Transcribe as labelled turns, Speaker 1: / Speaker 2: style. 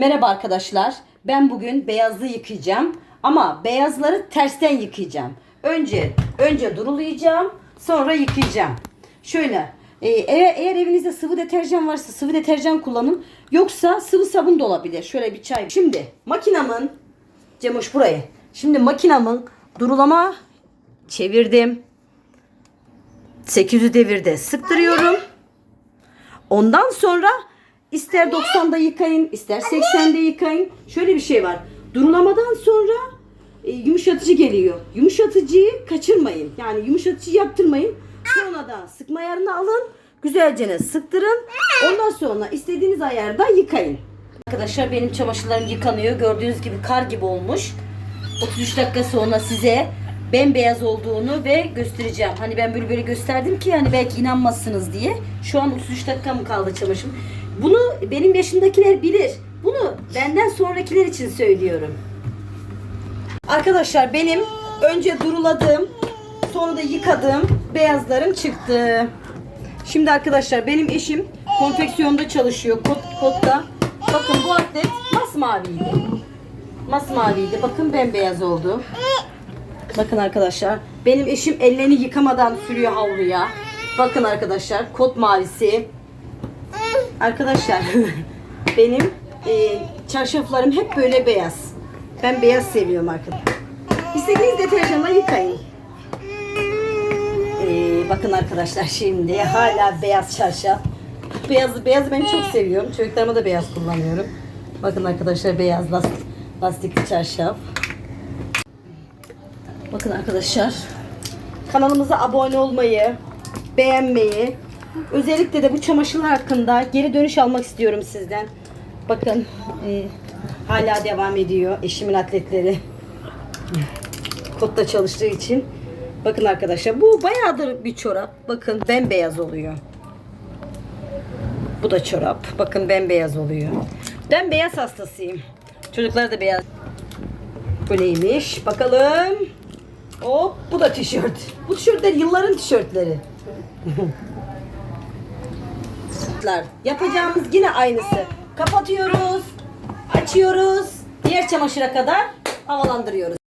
Speaker 1: Merhaba arkadaşlar. Ben bugün beyazlı yıkayacağım. Ama beyazları tersten yıkayacağım. Önce önce durulayacağım, sonra yıkayacağım. Şöyle, e, eğer, eğer evinizde sıvı deterjan varsa sıvı deterjan kullanın. Yoksa sıvı sabun da olabilir. Şöyle bir çay. Şimdi makinamın Cemoş burayı. Şimdi makinamın durulama çevirdim. 800 devirde sıktırıyorum. Ondan sonra ister 90'da yıkayın, ister 80'de yıkayın. Şöyle bir şey var. Durulamadan sonra e, yumuşatıcı geliyor. Yumuşatıcıyı kaçırmayın. Yani yumuşatıcı yaptırmayın. Sonradan sıkma ayarını alın. Güzelce sıktırın. Ondan sonra istediğiniz ayarda yıkayın. Arkadaşlar benim çamaşırlarım yıkanıyor. Gördüğünüz gibi kar gibi olmuş. 33 dakika sonra size bembeyaz olduğunu ve göstereceğim. Hani ben böyle böyle gösterdim ki hani belki inanmazsınız diye. Şu an 33 dakika mı kaldı çamaşırım. Bunu benim yaşımdakiler bilir. Bunu benden sonrakiler için söylüyorum. Arkadaşlar benim önce duruladığım sonra da yıkadığım beyazlarım çıktı. Şimdi arkadaşlar benim eşim konfeksiyonda çalışıyor. Kot, kotta. Bakın bu atlet masmaviydi. Masmaviydi. Bakın bembeyaz oldu. Bakın arkadaşlar. Benim eşim ellerini yıkamadan sürüyor havluya. Bakın arkadaşlar. Kot mavisi. Arkadaşlar benim e, çarşaflarım hep böyle beyaz. Ben beyaz seviyorum arkadaşlar. İstediğiniz deterjanla yıkayın. Ee, bakın arkadaşlar şimdi hala beyaz çarşaf. Beyazı beyazı ben çok seviyorum. Çocuklarıma da beyaz kullanıyorum. Bakın arkadaşlar beyaz lastik, lastikli çarşaf. Bakın arkadaşlar kanalımıza abone olmayı, beğenmeyi, özellikle de bu çamaşırlar hakkında geri dönüş almak istiyorum sizden. Bakın e, hala devam ediyor eşimin atletleri. Kotta çalıştığı için. Bakın arkadaşlar bu bayağıdır bir çorap. Bakın bembeyaz oluyor. Bu da çorap. Bakın bembeyaz oluyor. Ben beyaz hastasıyım. Çocuklar da beyaz. Böyleymiş. Bakalım. Hop bu da tişört. Bu tişörtler yılların tişörtleri. Yapacağımız yine aynısı. Kapatıyoruz. Açıyoruz. Diğer çamaşıra kadar havalandırıyoruz.